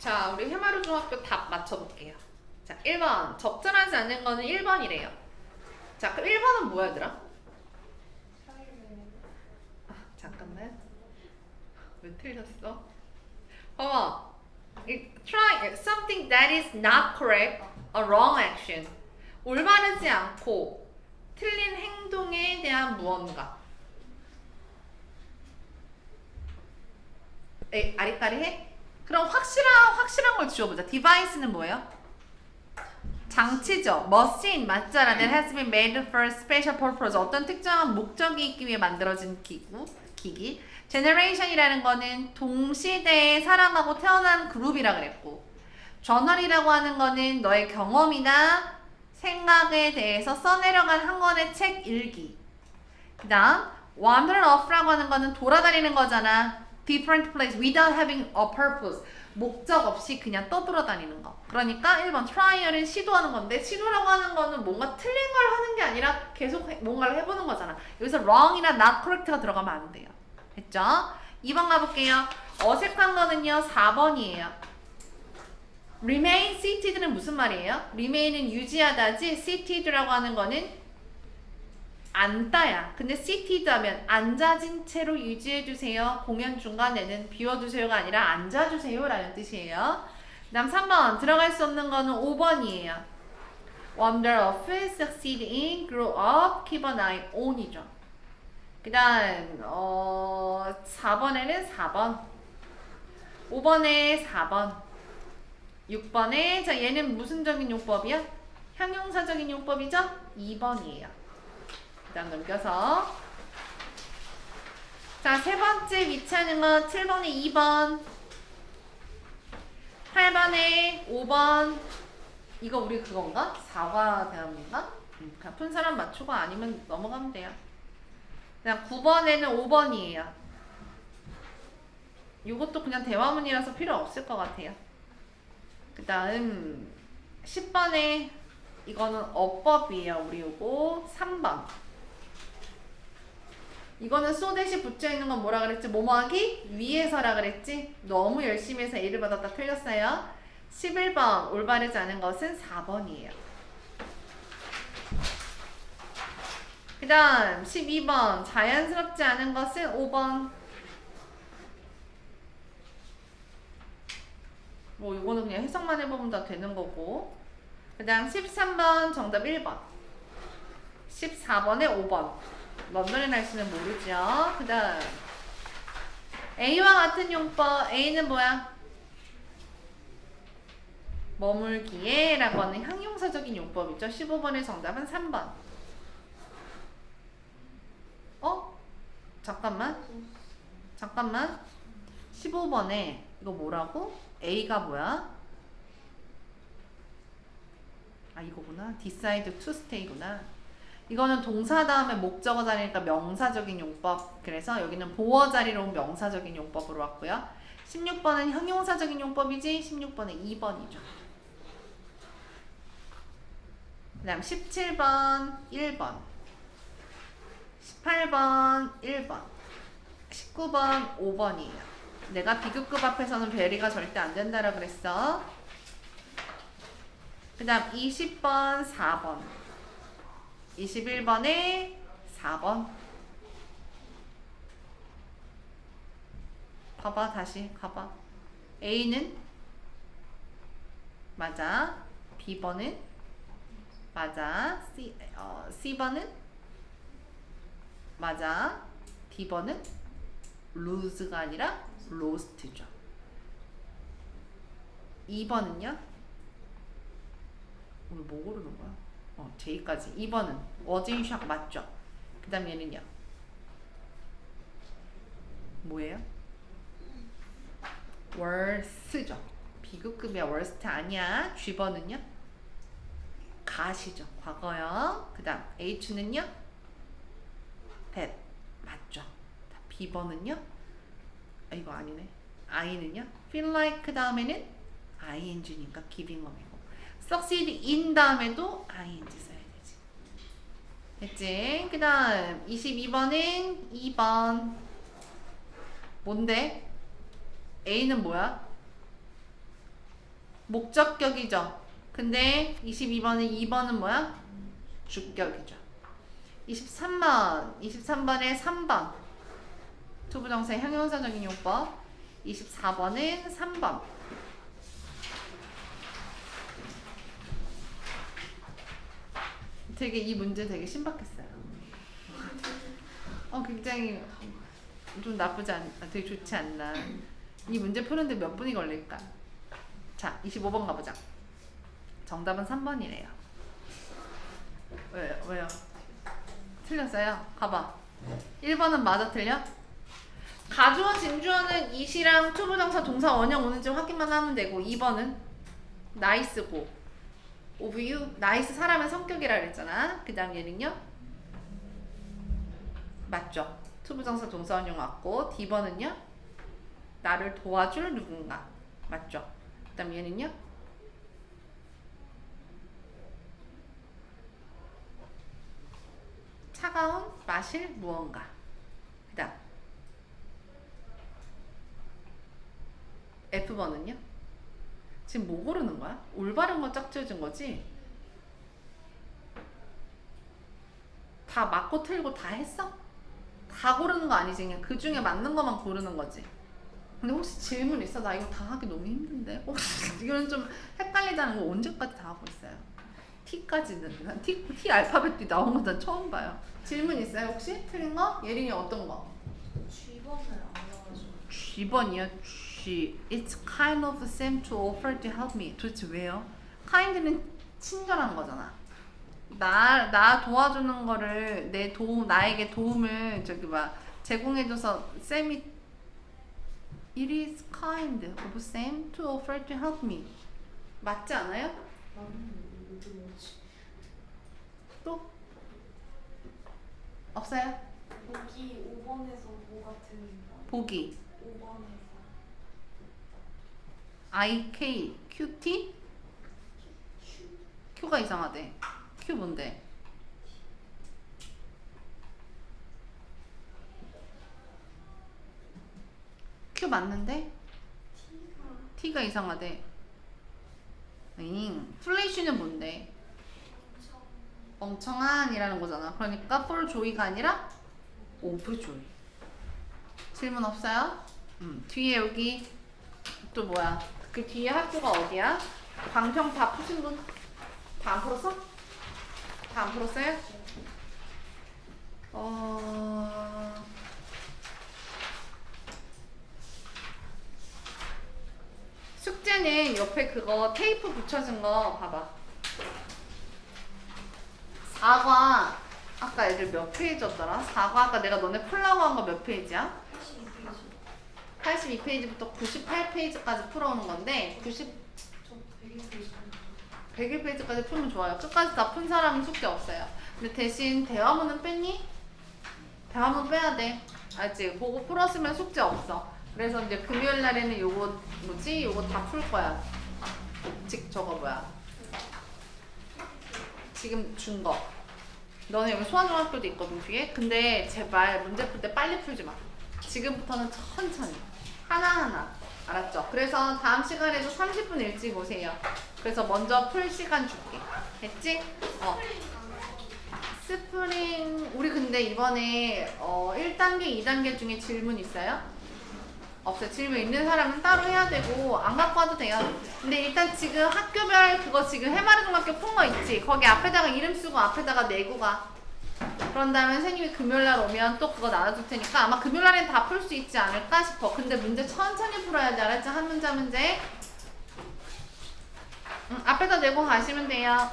자, 우리 해마루 중학교 답 맞춰볼게요. 자, 1번. 적절하지 않는 거는 1번이래요. 자, 그럼 1번은 뭐야더라? 아, 잠깐만. 왜 틀렸어? 봐봐. 이- Try something that is not correct, a wrong action. 올바르지 않고 틀린 행동에 대한 무언가. 에, 아리까리 해? 그럼 확실한 확실한 걸 지워보자. 디바이스는 뭐예요? 장치죠. machine. That has been made for special purpose. 어떤 특정한 목적이 있기 위해 만들어진 기구, 기기. generation이라는 거는 동시대에 살아가고 태어난 그룹이라 그랬고, journal이라고 하는 거는 너의 경험이나 생각에 대해서 써내려간 한 권의 책 일기. 그 다음 wander off라고 하는 거는 돌아다니는 거잖아. Different place without having a purpose. 목적 없이 그냥 떠돌아다니는 거. 그러니까 1번 트라이얼은 시도하는 건데 시도라고 하는 거는 뭔가 틀린 걸 하는 게 아니라 계속 해- 뭔가를 해보는 거잖아. 여기서 wrong이나 not correct가 들어가면 안 돼요. 됐죠? 2번 가볼게요. 어색한 거는요 4번이에요. remain seated는 무슨 말이에요? remain은 유지하다지 seated라고 하는 거는 앉다야. 근데 seated 하면 앉아진 채로 유지해주세요. 공연 중간에는 비워두세요가 아니라 앉아주세요 라는 뜻이에요. 그 다음 3번 들어갈 수 없는 거는 5번이에요. Wander off, succeed in, grow up, keep an eye on이죠. 그 다음 어, 4번에는 4번 5번에 4번 6번에 자 얘는 무슨 적인 용법이야? 형용사적인 용법이죠? 2번이에요. 그 다음 넘겨서 자, 세 번째 위치하는 건 7번에 2번 8번에 5번 이거 우리 그건가? 사과 대합인가? 음, 그냥 푼 사람 맞추고 아니면 넘어가면 돼요. 그냥 9번에는 5번이에요. 이것도 그냥 대화문이라서 필요 없을 것 같아요. 그 다음 10번에 이거는 어법이에요. 우리 요거 3번. 이거는 쏘대시 붙여 있는 건 뭐라 그랬지? 뭐뭐하기? 위에서라 그랬지? 너무 열심히 해서 A를 받았다 틀렸어요. 11번 올바르지 않은 것은 4번이에요. 그 다음 12번 자연스럽지 않은 것은 5번 뭐 이거는 그냥 해석만 해보면 다 되는 거고 그 다음 13번 정답 1번 14번에 5번 런던의 날씨는 모르죠. 그 다음. A와 같은 용법. A는 뭐야? 머물기에 라고 하는 형용사적인 용법이죠. 15번의 정답은 3번. 어? 잠깐만. 잠깐만. 15번에 이거 뭐라고? A가 뭐야? 아 이거구나. Decide to stay구나 이거는 동사 다음에 목적어 자리니까 명사적인 용법. 그래서 여기는 보어 자리로 온 명사적인 용법으로 왔고요. 16번은 형용사적인 용법이지 16번은 2번이죠. 그 다음 17번 1번. 18번 1번. 19번 5번이에요. 내가 비교급 앞에서는 베리가 절대 안 된다라 그랬어. 그 다음 20번 4번 21번에 4번. 봐봐 다시 가봐. A는 맞아. B번은 맞아. C, 어, C번은 맞아. D번은 lose가 아니라 lost죠. 2번은요? 오늘 뭐 고르는 거야? 어, J까지. 2번은 워진샥 맞죠? 그 다음 얘는요? 뭐예요? worst죠. 비급급이야. worst 아니야. G번은요? 가시죠. 과거요 그 다음 H는요? that 맞죠. B번은요? 아 이거 아니네. I는요? feel like 그 다음에는 ing니까 giving up이고 succeed in 다음에도 ing 써야 되지 됐지? 그 다음 22번은 2번 뭔데? A는 뭐야? 목적격이죠. 근데 22번은 2번은 뭐야? 주격이죠. 23번, 23번에 3번. 투부정사의 형용사적인 용법. 24번은 3번. 되게 이 문제 되게 신박했어요. 어, 굉장히 좀 나쁘지 않, 아, 되게 좋지 않나. 이 문제 푸는데 몇 분이 걸릴까? 자, 25번 가보자. 정답은 3번이래요. 왜요? 왜요? 틀렸어요. 가봐. 1번은 맞아 틀려? 가주어 진주어는 이시랑 투부정사 동사 원형 오는지 확인만 하면 되고 2번은 나이스고 of you 나이스 사람의 성격이라 그랬잖아. 그 다음 얘는요? 맞죠? 투부정사 동사 원형 왔고 D번은요? 나를 도와줄 누군가 맞죠? 그 다음 얘는요? 차가운 마실 무언가 그 다음 F번은요? 지금 뭐 고르는 거야? 올바른 거 짝지어준 거지? 다 맞고 틀고 다 했어? 다 고르는 거 아니지 그냥 그 중에 맞는 것만 고르는 거지 근데 혹시 질문 있어? 나 이거 다 하기 너무 힘든데 혹시 이거는 좀 헷갈리다는 거 언제까지 다 하고 있어요? T까지는 난 T, T 알파벳이 나온 건난 처음 봐요 질문 있어요 혹시? 틀린 거? 예린이 어떤 거? G번을 안 나와가지고 G번이요. G. It's kind of same to offer to help me. 도대체 왜요? kind는 친절한 거잖아. 나, 나 도와주는 거를 내 도움, 나에게 도움을 저기 막 제공해줘서 쌤이 It is kind of Sam to offer to help me. 맞지 않아요? 또? 없어요? 여기 5번에서 뭐 같은 거? 보기. 5번에서 I, K, Q, T? Q가 이상하대. Q 뭔데? Q 맞는데? T가 이상하대. 잉. 플래시는 뭔데? 멍청한이라는 거잖아. 그러니까 for joy가 아니라 over joy. 질문 없어요? 음. 뒤에 여기 또 뭐야? 그 뒤에 학교가 어디야? 광평 다 푸신 분? 다 안 풀었어? 다 안 풀었어요? 어... 숙제는 옆에 그거 테이프 붙여진 거 봐봐. 사과 아까 애들 몇 페이지였더라? 사과 아까 내가 너네 풀라고 한 거 몇 페이지야? 82페이지 82페이지부터 98페이지까지 풀어오는 건데 90저 100페이지 101페이지까지 풀면 좋아요. 끝까지 다 푼 사람은 숙제 없어요. 근데 대신 대화문은 뺐니? 대화문 빼야 돼. 알지? 그거 풀었으면 숙제 없어. 그래서 이제 금요일 날에는 요거 뭐지? 요거 다 풀 거야. 즉 저거 뭐야? 지금 준 거. 너네 여기 소환중학교도 있거든 뒤에. 근데 제발 문제 풀 때 빨리 풀지 마. 지금부터는 천천히 하나하나. 알았죠? 그래서 다음 시간에도 30분 일찍 오세요. 그래서 먼저 풀 시간 줄게. 됐지? 어. 스프링 우리 근데 이번에 어 1단계, 2단계 중에 질문 있어요? 없어요. 질문 있는 사람은 따로 해야 되고 안 갖고 와도 돼요. 근데 일단 지금 학교별 그거 지금 해마르 중학교 푼 거 있지? 거기 앞에다가 이름 쓰고 앞에다가 내고 가. 그런 다음에 선생님이 금요일날 오면 또 그거 나눠줄 테니까 아마 금요일날엔 다 풀 수 있지 않을까 싶어. 근데 문제 천천히 풀어야 지 알았지? 한 문제 한 문제. 응, 앞에다 내고 가시면 돼요.